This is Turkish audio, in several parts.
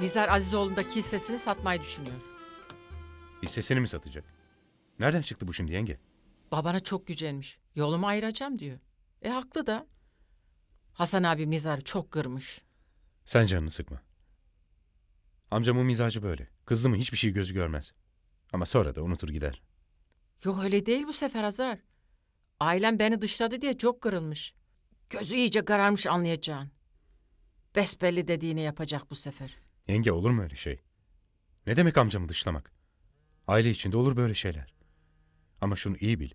Nizar Azizoğlu'ndaki hissesini satmayı düşünüyor. Hissesini mi satacak? Nereden çıktı bu şimdi yenge? Babana çok gücenmiş. Yolumu ayıracağım diyor. E haklı da. Hasan abim Nizar'ı çok kırmış. Sen canını sıkma. Amcamın mizacı böyle. Kızdı mı hiçbir şey gözü görmez. Ama sonra da unutur gider. Yok öyle değil bu sefer Hazar. Ailem beni dışladı diye çok kırılmış. Gözü iyice kararmış anlayacağın. Besbelli dediğini yapacak bu sefer. Yenge olur mu öyle şey? Ne demek amcamı dışlamak? Aile içinde olur böyle şeyler. Ama şunu iyi bil.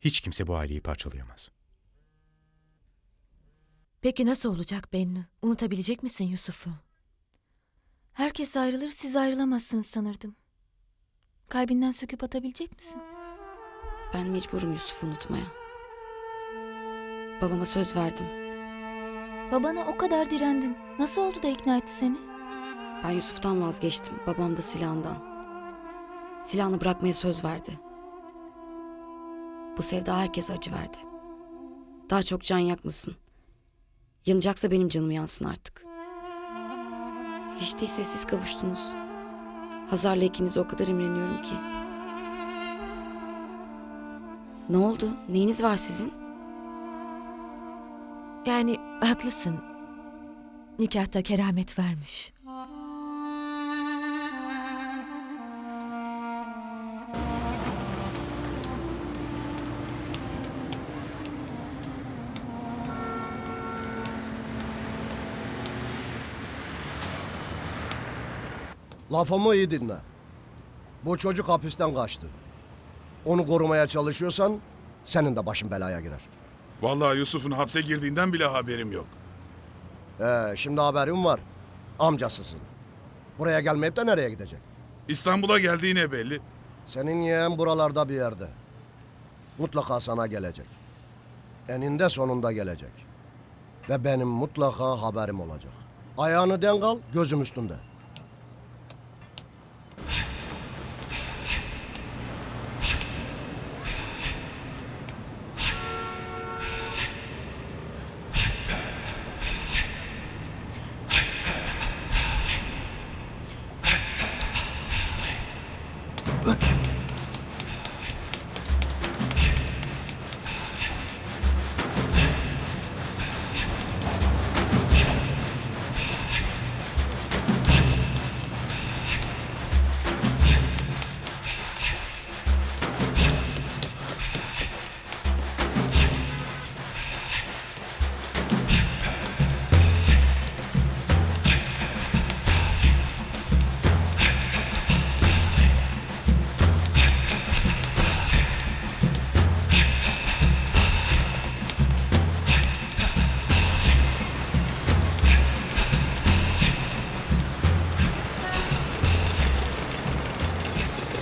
Hiç kimse bu aileyi parçalayamaz. Peki nasıl olacak Bennu? Unutabilecek misin Yusuf'u? Herkes ayrılır, siz ayrılamazsınız sanırdım. Kalbinden söküp atabilecek misin? Ben mecburum Yusuf'u unutmaya. Babama söz verdim. Babana o kadar direndin. Nasıl oldu da ikna etti seni? Ben Yusuf'tan vazgeçtim. Babam da silahından. Silahını bırakmaya söz verdi. Bu sevda herkese acı verdi. Daha çok can yakmasın. Yanacaksa benim canım yansın artık. Hiç değilse siz kavuştunuz. Hazar'la ikinize o kadar imreniyorum ki. Ne oldu? Neyiniz var sizin? Yani haklısın. Nikahta keramet vermiş. Lafımı iyi dinle. Bu çocuk hapisten kaçtı. Onu korumaya çalışıyorsan senin de başın belaya girer. Vallahi Yusuf'un hapse girdiğinden bile haberim yok. Ee, şimdi haberim var. Amcasısın. Buraya gelmeyip de nereye gidecek? İstanbul'a geldiği ne belli. Senin yeğen buralarda bir yerde. Mutlaka sana gelecek. Eninde sonunda gelecek. Ve benim mutlaka haberim olacak. Ayağını denk al, gözüm üstünde.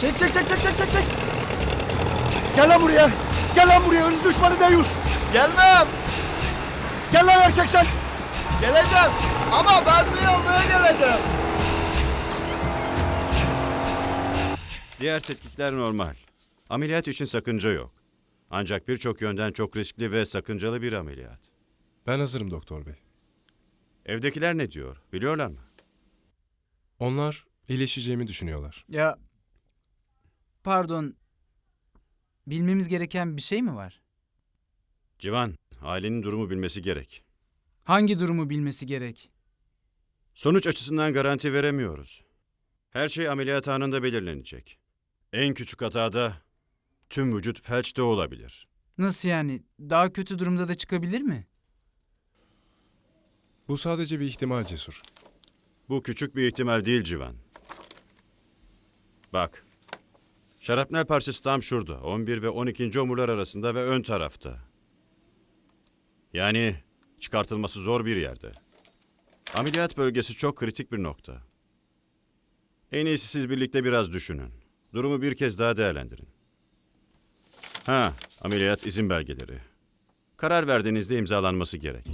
Çek çek çek çek çek çek çek. Gel lan buraya. Gel lan buraya hırs düşmanı Deyus. Gelmem. Gel lan erkek sen. Geleceğim. Ama ben bir almaya geleceğim. Diğer tetkikler normal. Ameliyat için sakınca yok. Ancak birçok yönden çok riskli ve sakıncalı bir ameliyat. Ben hazırım doktor bey. Evdekiler ne diyor? Biliyorlar mı? Onlar iyileşeceğimi düşünüyorlar. Ya pardon. Bilmemiz gereken bir şey mi var? Civan, ailenin durumu bilmesi gerek. Hangi durumu bilmesi gerek? Sonuç açısından garanti veremiyoruz. Her şey ameliyat anında belirlenecek. En küçük hatada tüm vücut felçte olabilir. Nasıl yani? Daha kötü durumda da çıkabilir mi? Bu sadece bir ihtimal cesur. Bu küçük bir ihtimal değil Civan. Bak. Şarapnel parçası tam şurada. 11 ve 12. omurlar arasında ve ön tarafta. Yani çıkartılması zor bir yerde. Ameliyat bölgesi çok kritik bir nokta. En iyisi siz birlikte biraz düşünün. Durumu bir kez daha değerlendirin. Ha, ameliyat izin belgeleri. Karar verdiğinizde imzalanması gerek.